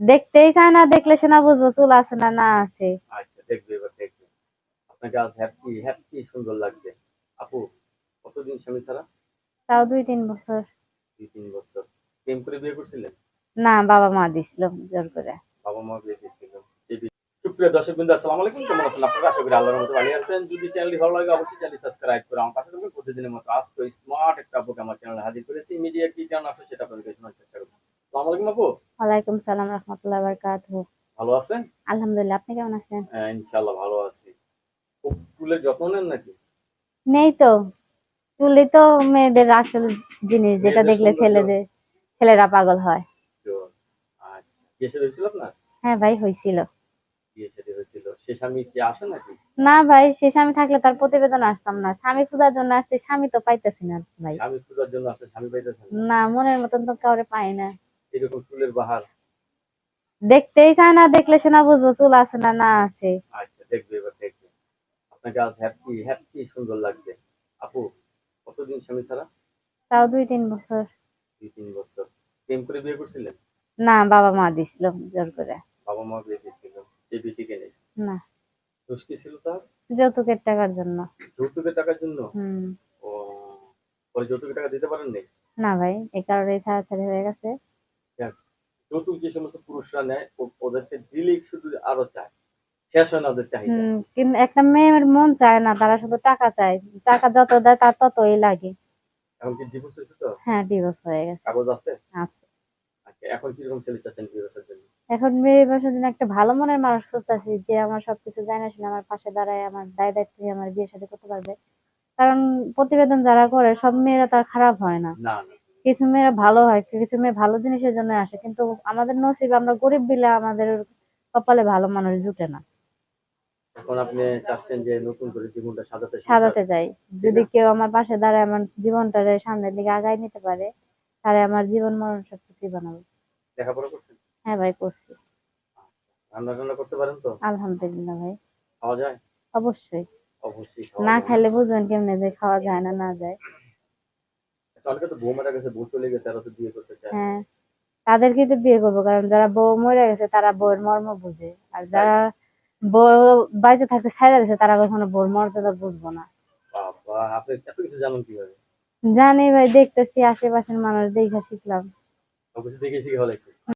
দেখতেই চায় না দেখলে সে না বুঝব চুল আছে না না আছে। আচ্ছা দেখবে এবার দেখবে। আপনাকে আজ হ্যাপি হ্যাপি সুন্দর লাগছে। আপু কতদিন স্বামী ছাড়া? তাও দুই তিন বছর। দুই তিন বছর। প্রেম করে বিয়ে করছিলেন? না বাবা মা দিছিল জোর করে। বাবা মা বিয়ে দিয়েছিল সুপ্রিয় দর্শক বিন্দু আসসালামু আলাইকুম। কেমন আছেন আপনারা? আশা করি আল্লাহর মতো ভালো আছেন। যদি চ্যানেলটি ভালো লাগে অবশ্যই চ্যানেলটি সাবস্ক্রাইব করে আমার পাশে থাকবেন। প্রতিদিনের মতো আজকে স্মার্ট একটা আপুকে আমার চ্যানেলে হাজির করেছি। মিডিয়া কি আসলে সেটা আপনাদের শোনার চেষ্টা করব। আসসালামু আলাইকুম আপু। ওয়ালাইকুম সালাম রহমতুল্লাহ বারকাতুহু। ভালো আছেন? আলহামদুলিল্লাহ আপনি কেমন আছেন? হ্যাঁ ইনশাআল্লাহ ভালো আছি। খুব ফুলের যত্ন নেন নাকি? নেই তো। চুলই তো মেয়েদের আসল জিনিস যেটা দেখলে। ছেলেদের ছেলেরা পাগল হয়। আচ্ছা হ্যাঁ ভাই হয়েছিল। না ভাই সে স্বামী থাকলে তার প্রতিবেদন আসতাম না। স্বামী খোঁজার জন্য আসছে স্বামী তো পাইতেছি না ভাই। স্বামী খোঁজার জন্য আসে স্বামী পাইতেছেন না। না মনের মতন তো কাউরে পাই না। এরকম ফুলের বাহার? দেখতেই চায় না দেখলে সে না বুঝব চুল আছে না না আছে। আচ্ছা দেখবে এবার দেখবে। আপনাকে আজ হ্যাপি হ্যাপি সুন্দর লাগছে। আপু কতদিন স্বামী ছাড়া? তাও দুই তিন বছর। দুই তিন বছর। প্রেম করে বিয়ে করছিলেন? না বাবা মা দিছিল জোর করে। বাবা মা বিয়ে দিয়েছিল সে বিটিকে নেই? না। দোষ কি ছিল তার? যৌতুকের টাকার জন্য। যৌতুকের টাকার জন্য? হুম। ও পরে যৌতুকের টাকা দিতে পারেন নাই না ভাই এই কারণে ছাড়াছাড়ি হয়ে গেছে। যৌতুক যে সমস্ত পুরুষরা নেয় ওদেরকে দিলেই শুধু আরও চায়। শেষ হয় না ওদের চাহিদা। কিন্তু একটা মেয়ের মন চায় না তারা শুধু টাকা চায়। টাকা যত দেয় তার ততই লাগে। এখন কি ডিভোর্স হয়েছে তো? হ্যাঁ ডিভোর্স হয়ে গেছে। কাগজ আছে? আছে। আচ্ছা এখন কীরকম ছেলে চাচ্ছেন ডিভোর্সের জন্য? এখন মেয়ে বাসার জন্য একটা ভালো মনের মানুষ খুঁজতেছি যে আমার সবকিছু জানে শুনে আমার পাশে দাঁড়ায় আমার দায় দায়িত্ব আমার বিয়ে সাথে করতে পারবে। কারণ প্রতিবেদন যারা করে সব মেয়েরা তার খারাপ হয় না না। কিছু মেয়েরা ভালো হয় কিছু মেয়ে ভালো জিনিসের জন্য আসে কিন্তু আমাদের নসিব আমরা গরিব বিলে আমাদের কপালে ভালো মানুষ জুটে না। এখন আপনি চাচ্ছেন যে নতুন করে জীবনটা সাজাতে সাজাতে যাই। যদি কেউ আমার পাশে দাঁড়ায় আমার জীবনটারে সামনের দিকে আগায় নিতে পারে তাহলে আমার জীবন মরণ সবকিছুই বানাবো? লেখাপড়া করছেন? হ্যাঁ ভাই করছি। রান্না টান্না করতে পারেন তো? আলহামদুলিল্লাহ ভাই। খাওয়া যায়? অবশ্যই। অবশ্যই না খাইলে বুঝবেন কেমনে যে খাওয়া যায় না না যায়। অনেকে তো বউ মারা গেছে বউ চলে গেছে আর তো বিয়ে করতে চায় হ্যাঁ তাদেরকে তো বিয়ে করব কারণ যারা বউ মরে গেছে তারা বউয়ের মর্ম বুঝে। আর যারা বউ বাড়িতে থাকতে ছাইরা গেছে তারা কখনো বউর মর্যাদা বুঝব না। বাবা আপনি এত কিছু জানেন কীভাবে? জানি ভাই দেখতেছি আশেপাশের মানুষ দেখে শিখলাম। সবকিছু দেখে শিখে